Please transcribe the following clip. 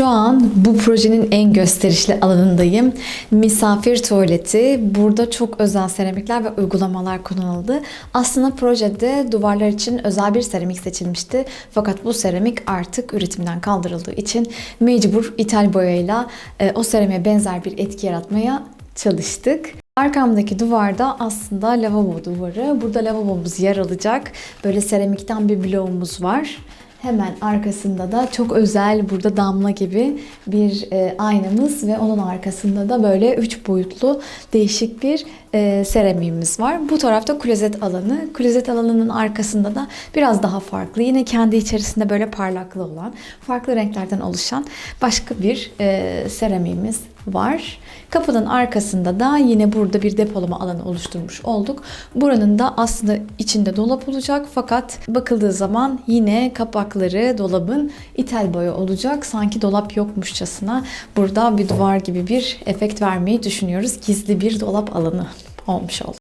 Şu an bu projenin en gösterişli alanındayım. Misafir tuvaleti. Burada çok özel seramikler ve uygulamalar kullanıldı. Aslında projede duvarlar için özel bir seramik seçilmişti. Fakat bu seramik artık üretimden kaldırıldığı için mecbur ithal boyayla e, o seramiğe benzer bir etki yaratmaya çalıştık. Arkamdaki duvarda aslında lavabo duvarı. Burada lavabomuz yer alacak. Böyle seramikten bir bloğumuz var. Hemen arkasında da çok özel burada damla gibi bir e, aynamız ve onun arkasında da böyle üç boyutlu değişik bir e, seramiğimiz var. Bu tarafta klozet alanı. Klozet alanının arkasında da biraz daha farklı. Yine kendi içerisinde böyle parlaklı olan, farklı renklerden oluşan başka bir e, seramiğimiz var. Kapının arkasında da yine burada bir depolama alanı oluşturmuş olduk. Buranın da aslında içinde dolap olacak fakat bakıldığı zaman yine kapakları dolabın ithal boya olacak. Sanki dolap yokmuşçasına burada bir duvar gibi bir efekt vermeyi düşünüyoruz. Gizli bir dolap alanı olmuş oldu.